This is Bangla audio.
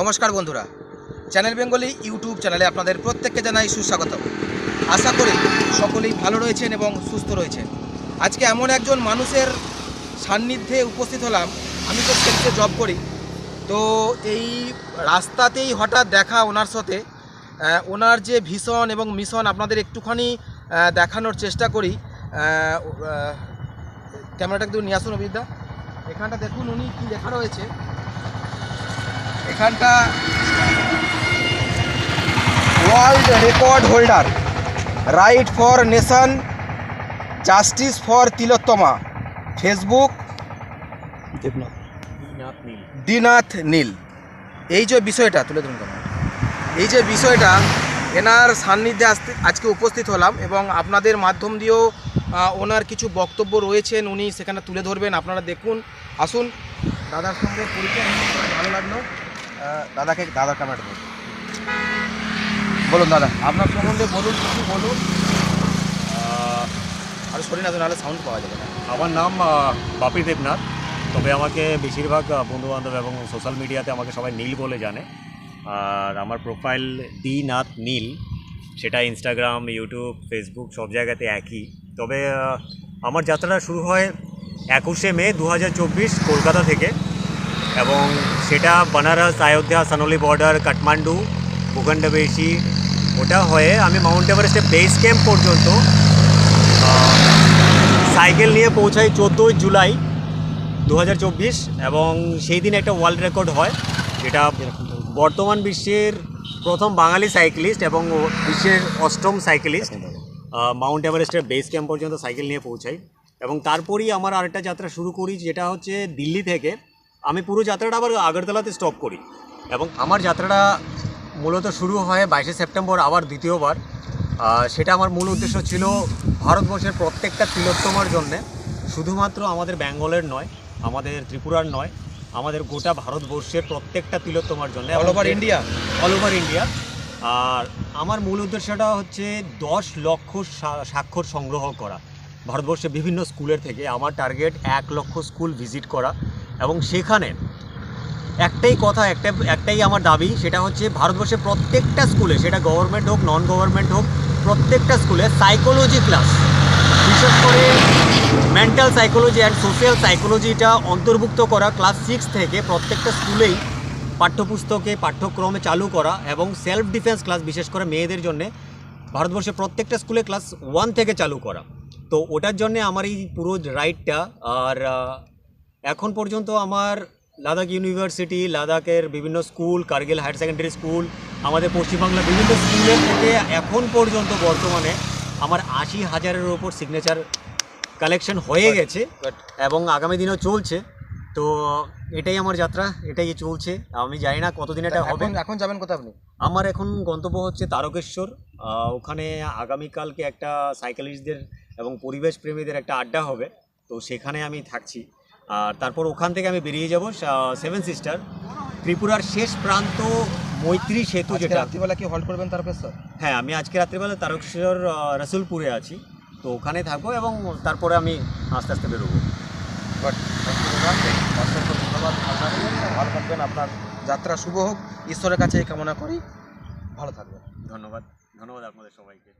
নমস্কার বন্ধুরা। চ্যানেল বেঙ্গলি ইউটিউব চ্যানেলে আপনাদের প্রত্যেককে জানাই সুস্বাগত আশা করি সকলেই ভালো রয়েছেন এবং সুস্থ রয়েছেন। আজকে এমন একজন মানুষের সান্নিধ্যে উপস্থিত হলাম। আমি তো সেলসে জব করি। তো এই রাস্তাতেই হঠাৎ দেখা ওনার সাথে। ওনার যে ভীষণ এবং মিশন আপনাদের একটুখানি দেখানোর চেষ্টা করি। ক্যামেরাটা একটু নিয়ে আসুন অভিজ্ঞা এখানটা দেখুন উনি কী লেখা রয়েছে। এখানটা world record holder right for nation justice for Tilottama. Facebook দিনাথ নীল। এই যে বিষয়টা, তুলে ধরুন এই যে বিষয়টা, এনার সান্নিধ্যে আসতে আজকে উপস্থিত হলাম এবং আপনাদের মাধ্যম দিয়েও ওনার কিছু বক্তব্য রয়েছেন, উনি সেখানে তুলে ধরবেন। আপনারা দেখুন, আসুন। দাদার সঙ্গে পরিচয় ভালো লাগল। দাদাকে দাদা ক্যামেরা বলুন বলুন দাদা। আপনার সম্বন্ধে বলুন কিছু বলুন। আর সরি না তো নাহলে সাউন্ড পাওয়া যাবে না। আমার নাম বাপি দেবনাথ। তবে আমাকে বেশিরভাগ বন্ধুবান্ধব এবং সোশ্যাল মিডিয়াতে আমাকে সবাই নীল বলে জানে। আর আমার প্রোফাইল ডি নাথ নীল। সেটা ইনস্টাগ্রাম ইউটিউব ফেসবুক সব জায়গাতে একই। তবে আমার যাত্রাটা শুরু হয় একুশে মে দু হাজার চব্বিশ কলকাতা থেকে। এবং সেটা বানারস অযোধ্যা সানোলি বর্ডার কাঠমান্ডু ভূখণ্ডবেশি ওটা হয়ে আমি মাউন্ট এভারেস্টের বেস ক্যাম্প পর্যন্ত সাইকেল নিয়ে পৌঁছাই চোদ্দোই জুলাই দু হাজার চব্বিশ এবং সেই দিন একটা ওয়ার্ল্ড রেকর্ড হয়, যেটা বর্তমান বিশ্বের প্রথম বাঙালি সাইক্লিস্ট এবং বিশ্বের অষ্টম সাইকেলিস্ট মাউন্ট এভারেস্টের বেস ক্যাম্প পর্যন্ত সাইকেল নিয়ে পৌঁছাই। এবং তারপরই আমার আরেকটা যাত্রা শুরু করি, যেটা হচ্ছে দিল্লি থেকে। আমি পুরো যাত্রাটা আবার আগরতলাতে স্টপ করি। এবং আমার যাত্রাটা মূলত শুরু হয় বাইশে সেপ্টেম্বর আবার দ্বিতীয়বার। সেটা আমার মূল উদ্দেশ্য ছিল ভারতবর্ষের প্রত্যেকটা তিলোত্তমার জন্যে। শুধুমাত্র আমাদের বেঙ্গলের নয় আমাদের ত্রিপুরার নয় আমাদের গোটা ভারতবর্ষের প্রত্যেকটা তিলোত্তমার জন্য। All over India all over India আর আমার মূল উদ্দেশ্যটা হচ্ছে দশ লক্ষ স্বাক্ষর সংগ্রহ করা। ভারতবর্ষের বিভিন্ন স্কুলের থেকে। আমার টার্গেট এক লক্ষ স্কুল ভিজিট করা। এবং সেখানে একটাই কথা, একটা, একটাই আমার দাবি, সেটা হচ্ছে ভারতবর্ষের প্রত্যেকটা স্কুলে, সেটা গভর্নমেন্ট হোক নন গভর্নমেন্ট হোক, প্রত্যেকটা স্কুলে সাইকোলজি ক্লাস বিশেষ করে মেন্টাল সাইকোলজি অ্যান্ড সোশ্যাল সাইকোলজিটা অন্তর্ভুক্ত করা ক্লাস সিক্স থেকে প্রত্যেকটা স্কুলেই পাঠ্যপুস্তকে, পাঠ্যক্রমে চালু করা এবং সেলফ ডিফেন্স ক্লাস বিশেষ করে মেয়েদের জন্য ভারতবর্ষের প্রত্যেকটা স্কুলে ক্লাস ওয়ান থেকে চালু করা। তো ওটার জন্য আমার এই পুরো রাইডটা আর এখন পর্যন্ত আমার লাদাখ ইউনিভার্সিটি লাদাখের বিভিন্ন school Kargil higher secondary school আমাদের পশ্চিমবাংলার বিভিন্ন স্কুলের থেকে এখন পর্যন্ত বর্তমানে আমার আশি হাজারের ওপর সিগনেচার কালেকশন হয়ে গেছে এবং আগামী দিনেও চলছে। তো এটাই আমার যাত্রা এটাই চলছে। আমি জানি না কতদিন এটা হবে। এখন যাবেন কোথায় আপনি? আমার এখন গন্তব্য হচ্ছে তারকেশ্বর। ওখানে আগামীকালকে একটা সাইকেলিস্টদের এবং পরিবেশ প্রেমীদের একটা আড্ডা হবে। তো সেখানে আমি থাকছি। আর তারপর ওখান থেকে আমি বেরিয়ে যাব সেভেন সিস্টার ত্রিপুরার শেষ প্রান্ত মৈত্রী সেতু যেটা। রাত্রিবেলা কি হল্ট করবেন তারকেশ্বর হ্যাঁ আমি আজকে রাত্রিবেলা তারকেশ্বর রসুলপুরে আছি। তো ওখানে থাকব এবং তারপরে আমি আস্তে আস্তে বেরোবো। বাট অসংখ্য ধন্যবাদ ভালো থাকবেন আপনার যাত্রা শুভ হোক। ঈশ্বরের কাছে এই কামনা করি। ভালো থাকবেন। ধন্যবাদ ধন্যবাদ আপনাদের সবাইকে।